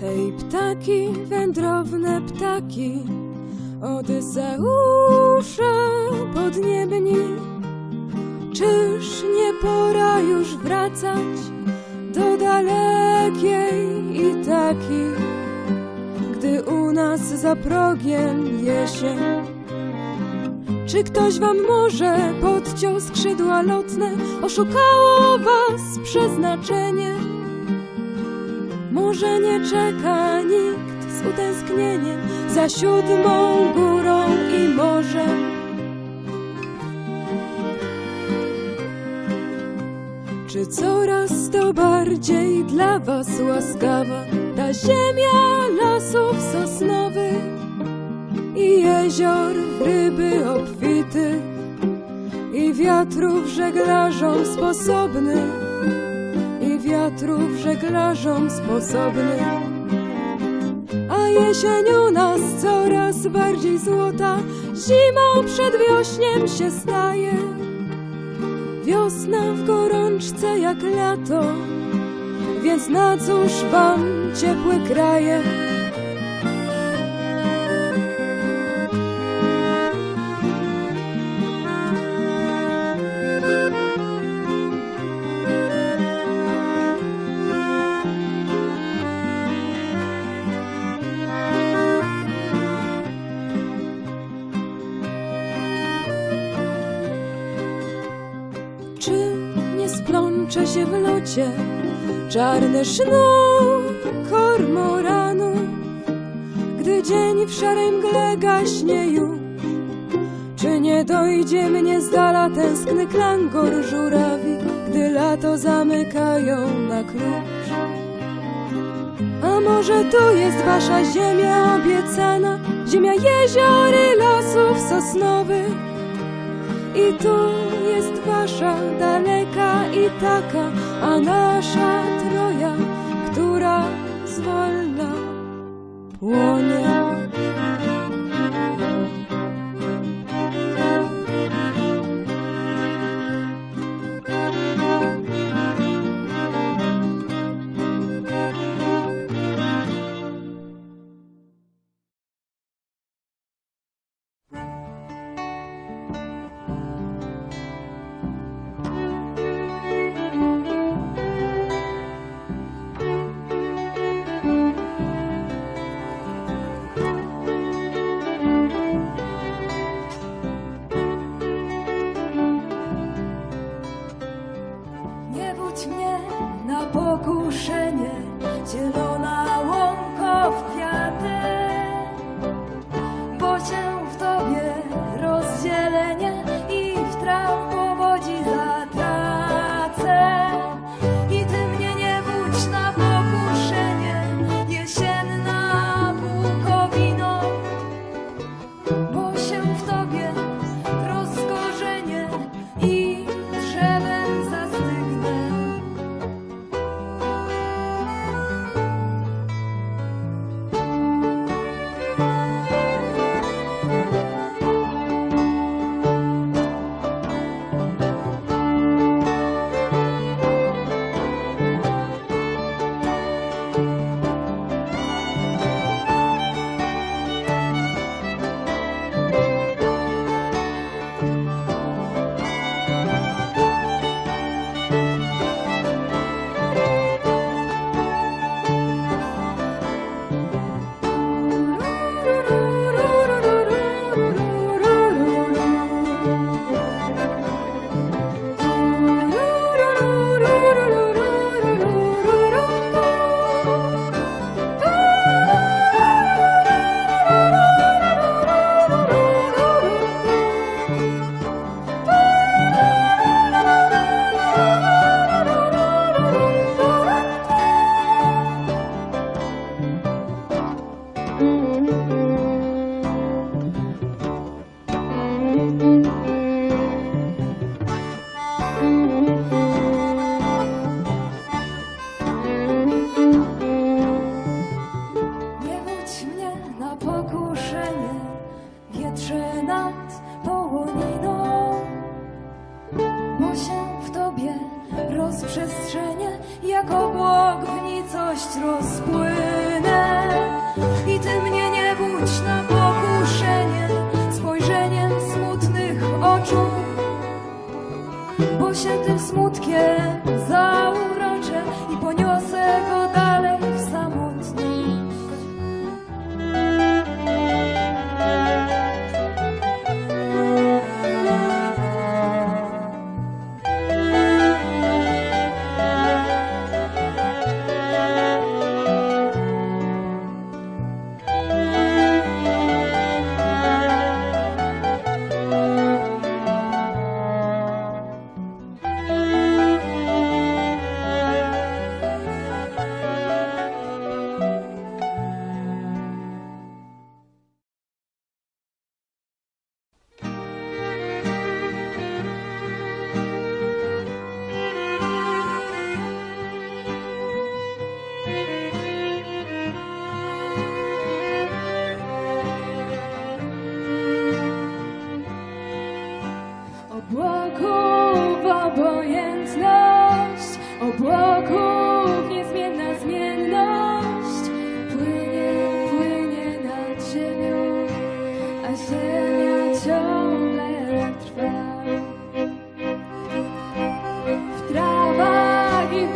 Hej, ptaki, wędrowne ptaki, Odyseusze podniebni, czyż nie pora już wracać do dalekiej Itaki, gdy u nas za progiem jesień? Czy ktoś wam może podciął skrzydła lotne, oszukało was przeznaczenie? Może nie czeka nikt z utęsknieniem za siódmą górą i morzem. Czy coraz to bardziej dla was łaskawa ta ziemia lasów sosnowych i jezior ryby obfity i wiatrów żeglarzom sposobnych i wiatrów żeglarzom sposobny. A jesień u nas coraz bardziej złota, zimą przed wiośniem się staje. Wiosna w gorączce jak lato, więc na cóż wam ciepłe kraje? Splącze się w locie czarny sznur kormoranu, gdy dzień w szarej mgle gaśnie już? Czy nie dojdzie mnie z dala tęskny klangor żurawi, gdy lato zamykają na klucz? A może tu jest wasza ziemia obiecana, ziemia jezior i lasów sosnowych? I tu jest wasza daleka i taka, a nasza troja, która zwolna płonie. smutkiem.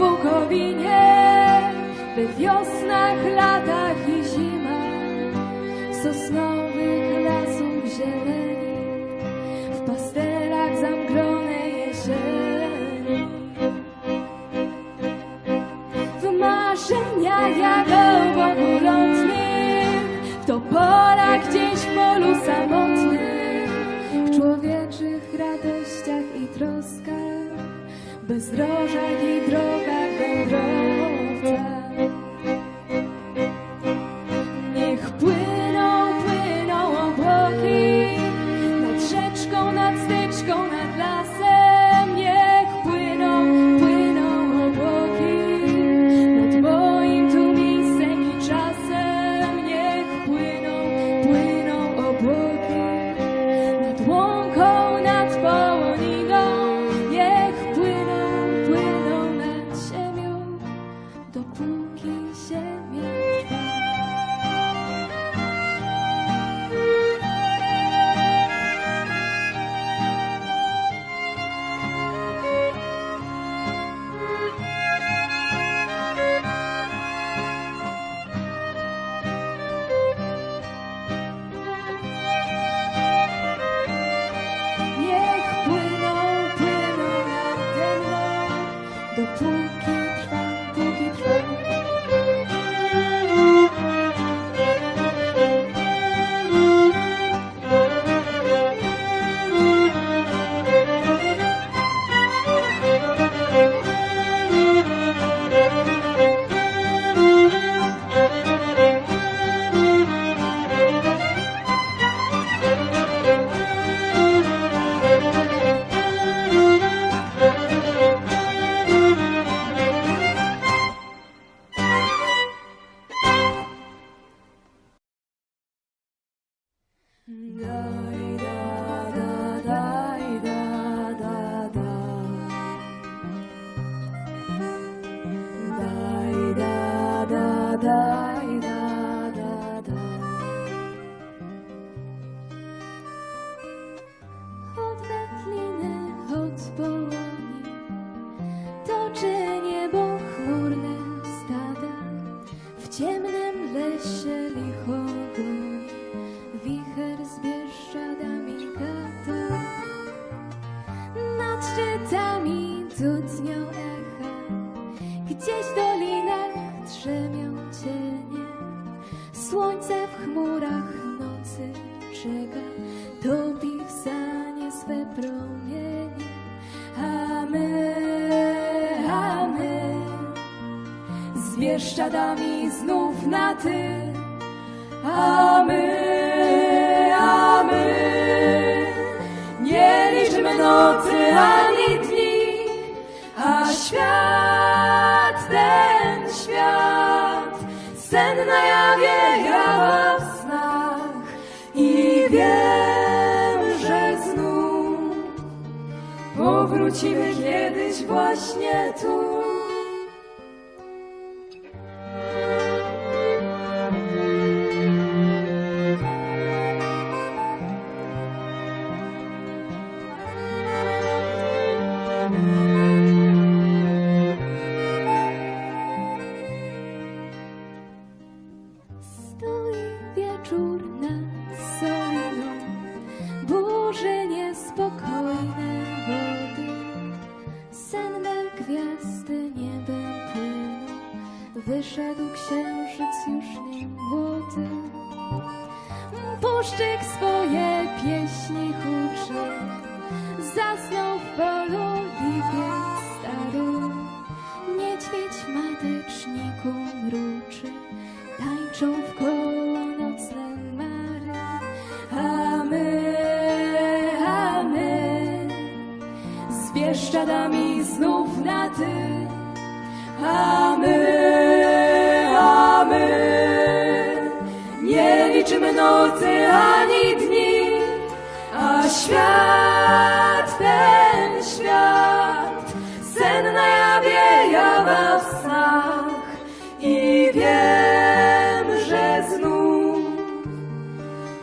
Bukowinie, by w wiosnach, latach i zimach w sosnowych lasów zieleni, w pastelach zamglone jesieni. W marzeniach jak obłoku w topolach gdzieś w polu samotnych, w człowieczych radościach i troskach, bezdrożach i drogach. Of time. sąsiadami znów na ty, a my, a my nie liczymy nocy ani dni, a świat, ten świat, sen na jawie w snach. I wiem, że znów powrócimy kiedyś właśnie tu. Puszczyk swoje pieśni nocy ani dni, a świat, ten świat, sen na jawie, jawa w snach i wiem, że znów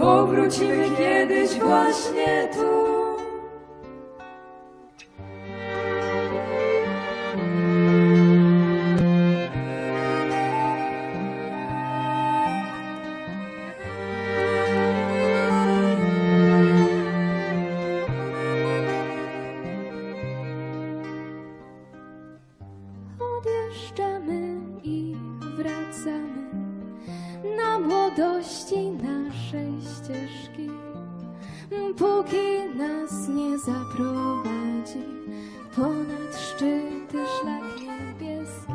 powrócimy kiedyś właśnie tu. Na młodości naszej ścieżki, póki nas nie zaprowadzi ponad szczyty szlak niebieski,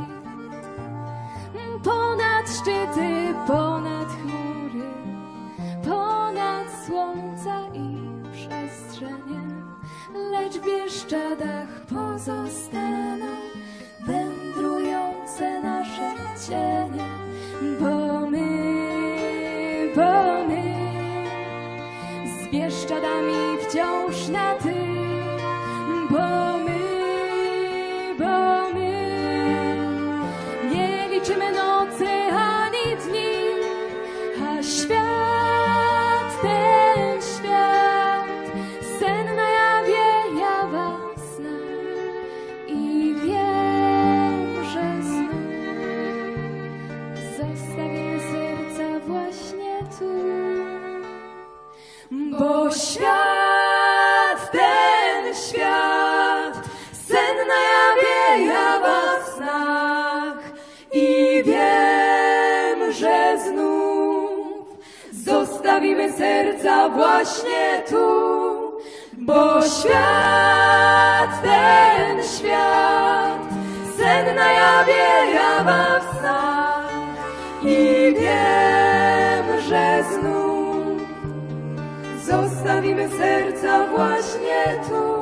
ponad szczyty, ponad chmury, ponad słońca i przestrzenie, lecz w Bieszczadach pozostaną zostawimy serca właśnie tu, bo świat, ten świat, sen na jawie, jawa w snach i wiem, że znów zostawimy serca właśnie tu.